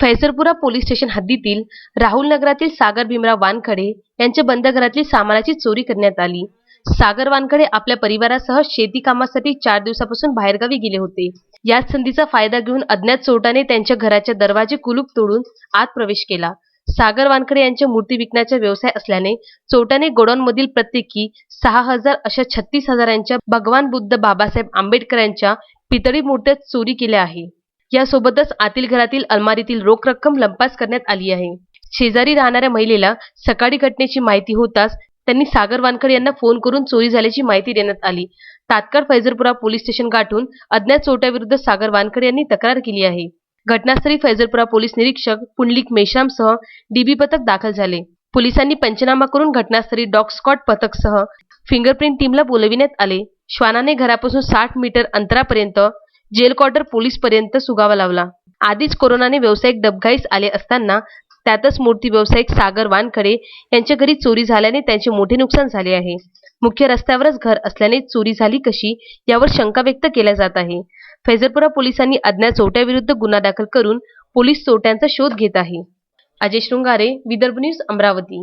फैसरपुरा police station हद्दीतील राहुल नगरातील सागर भीमराव वानखडे यांच्या बंद घरातील सामानाची चोरी करण्यात आली. सागर वानखडे आपल्या परिवारासह शेती कामासाठी चार दिवसापासून बाहेरगावी गेले होते. याच संधीचा फायदा घेऊन अज्ञात चोरटाने त्यांच्या घराचे दरवाजे कुलूप तोडून आत प्रवेश केला. सागर वानखडे यांच्या मूर्ती विकण्याचा व्यवसाय असल्याने चोरट्याने गोडाऊनमधील प्रत्येकी सहा हजार अशा छत्तीस हजारांच्या भगवान बुद्ध बाबासाहेब आंबेडकरांच्या पितळी मूर्त्या चोरी केल्या आहे यासोबतच आतील घरातील अलमारीतील रोख रक्कम लंपास करण्यात आली आहे. शेजारी राहणाऱ्या महिलेला सकाळी घटनेची माहिती होताच त्यांनी सागर वानखड यांना फोन करून चोरी झाल्याची माहिती देण्यात आली. तात्काळ फैजरपुरा पोलीस स्टेशन गाठून अज्ञात चोरट्याविरुद्ध सागर वानखड यांनी तक्रार केली आहे. घटनास्थळी फैजरपुरा पोलीस निरीक्षक पुंडलिक मेश्रामसह डीबी पथक दाखल झाले. पोलिसांनी पंचनामा करून घटनास्थळी डॉग स्कॉट पथकसह फिंगरप्रिंट टीमला बोलविण्यात आले. श्वानाने घरापासून साठ मीटर अंतरापर्यंत जेल क्वार्टर पोलीसपर्यंत सुगावा लावला. आधीच कोरोनाने व्यावसायिक डबघाईस आले असताना त्यातच मूर्ती व्यावसायिक सागर वानखडे यांच्या घरी चोरी झाल्याने त्यांचे मोठे नुकसान झाले आहे. मुख्य रस्त्यावरच घर असल्याने चोरी झाली कशी यावर शंका व्यक्त केल्या जात आहे. फैजरपुरा पोलिसांनी अज्ञात चोरट्याविरुद्ध गुन्हा दाखल करून पोलीस चोरट्यांचा शोध घेत आहे. अजय शृंगारे विदर्भ न्यूज अमरावती.